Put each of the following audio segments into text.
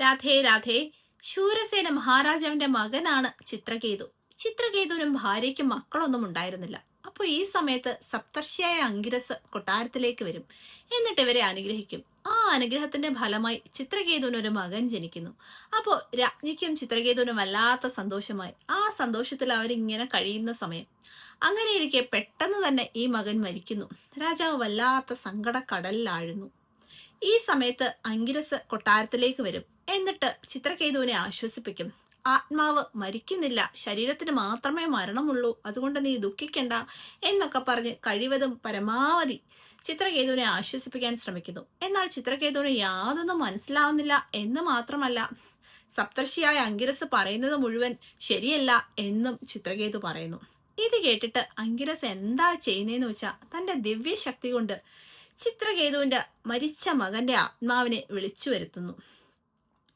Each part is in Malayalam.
രാധേ രാധേ. ശൂരസേന മഹാരാജാവിന്റെ മകനാണ് ചിത്രകേതു. ചിത്രകേതുവിനും ഭാര്യയ്ക്കും മക്കളൊന്നും ഉണ്ടായിരുന്നില്ല. അപ്പോൾ ഈ സമയത്ത് സപ്തർഷിയായ അങ്കിരസ് കൊട്ടാരത്തിലേക്ക് വരും. എന്നിട്ട് ഇവരെ അനുഗ്രഹിക്കും. ആ അനുഗ്രഹത്തിന്റെ ഫലമായി ചിത്രകേതുവിന് ഒരു മകൻ ജനിക്കുന്നു. അപ്പോൾ രാജ്ഞിക്കും ചിത്രകേതുവിനും വല്ലാത്ത സന്തോഷമായി. ആ സന്തോഷത്തിൽ അവരിങ്ങനെ കഴിയുന്ന സമയം. അങ്ങനെ ഇരിക്കെ പെട്ടെന്ന് തന്നെ ഈ മകൻ മരിക്കുന്നു. രാജാവ് വല്ലാത്ത സങ്കടക്കടലിലാഴുന്നു. ഈ സമയത്ത് അങ്കിരസ് കൊട്ടാരത്തിലേക്ക് വരും. എന്നിട്ട് ചിത്രകേതുവിനെ ആശ്വസിപ്പിക്കും. ആത്മാവ് മരിക്കുന്നില്ല. ശരീരത്തിന് മാത്രമേ മരണമുള്ളൂ. അതുകൊണ്ട് നീ ദുഃഖിക്കണ്ട എന്നൊക്കെ പറഞ്ഞ് കഴിവതും പരമാവധി ചിത്രകേതുവിനെ ആശ്വസിപ്പിക്കാൻ ശ്രമിക്കുന്നു. എന്നാൽ ചിത്രകേതുവിന് യാതൊന്നും മനസ്സിലാവുന്നില്ല എന്ന് മാത്രമല്ല സപ്തർഷിയായ അങ്കിരസ് പറയുന്നത് മുഴുവൻ ശരിയല്ല എന്നും ചിത്രകേതു പറയുന്നു. ഇത് കേട്ടിട്ട് അങ്കിരസ് എന്താ ചെയ്യുന്നതെന്ന് വെച്ചാൽ തന്റെ ദിവ്യശക്തി കൊണ്ട് ചിത്രകേതുവിന്റെ മരിച്ച മകന്റെ ആത്മാവിനെ വിളിച്ചു വരുത്തുന്നു.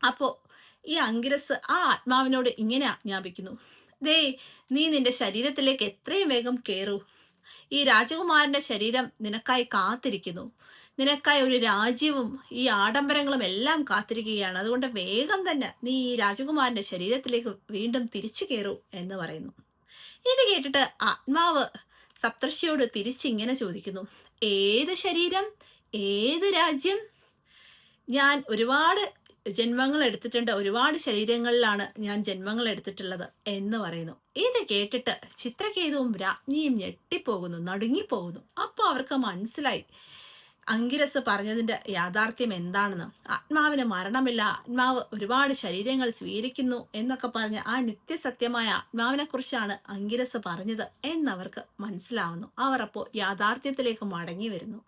അപ്പോ ഈ അങ്കിരസ് ആ ആത്മാവിനോട് ഇങ്ങനെ ആജ്ഞാപിക്കുന്നു. ദേ നീ നിന്റെ ശരീരത്തിലേക്ക് എത്രയും വേഗം കയറൂ ഈ രാജകുമാരന്റെ ശരീരം നിനക്കായി കാത്തിരിക്കുന്നു. നിനക്കായി ഒരു രാജ്യവും ഈ ആഡംബരങ്ങളും എല്ലാം കാത്തിരിക്കുകയാണ്. അതുകൊണ്ട് വേഗം തന്നെ നീ ഈ രാജകുമാരന്റെ ശരീരത്തിലേക്ക് വീണ്ടും തിരിച്ചു കയറൂ എന്ന് പറയുന്നു. ഇത് കേട്ടിട്ട് ആത്മാവ് സപ്തർഷിയോട് തിരിച്ചിങ്ങനെ ചോദിക്കുന്നു ഏത് ശരീരം? ഏത് രാജ്യം? ഞാൻ ഒരുപാട് ജന്മങ്ങൾ എടുത്തിട്ടുണ്ട് ഒരുപാട് ശരീരങ്ങളിലാണ് ഞാൻ ജന്മങ്ങൾ എടുത്തിട്ടുള്ളത് എന്ന് പറയുന്നു. ഇത് കേട്ടിട്ട് ചിത്രകേതുവും രാജ്ഞിയും ഞെട്ടിപ്പോകുന്നു നടുങ്ങിപ്പോകുന്നു. അപ്പോൾ അവർക്ക് മനസ്സിലായി അങ്കിരസ് പറഞ്ഞതിന്റെ യാഥാർത്ഥ്യം എന്താണെന്ന്? ആത്മാവിന് മരണമില്ല. ആത്മാവ് ഒരുപാട് ശരീരങ്ങൾ സ്വീകരിക്കുന്നു എന്നൊക്കെ പറഞ്ഞ് ആ നിത്യസത്യമായ ആത്മാവിനെ കുറിച്ചാണ് അങ്കിരസ് പറഞ്ഞത് എന്നവർക്ക് മനസ്സിലാവുന്നു. അവർ അപ്പോൾ യാഥാർത്ഥ്യത്തിലേക്ക് മടങ്ങി വരുന്നു.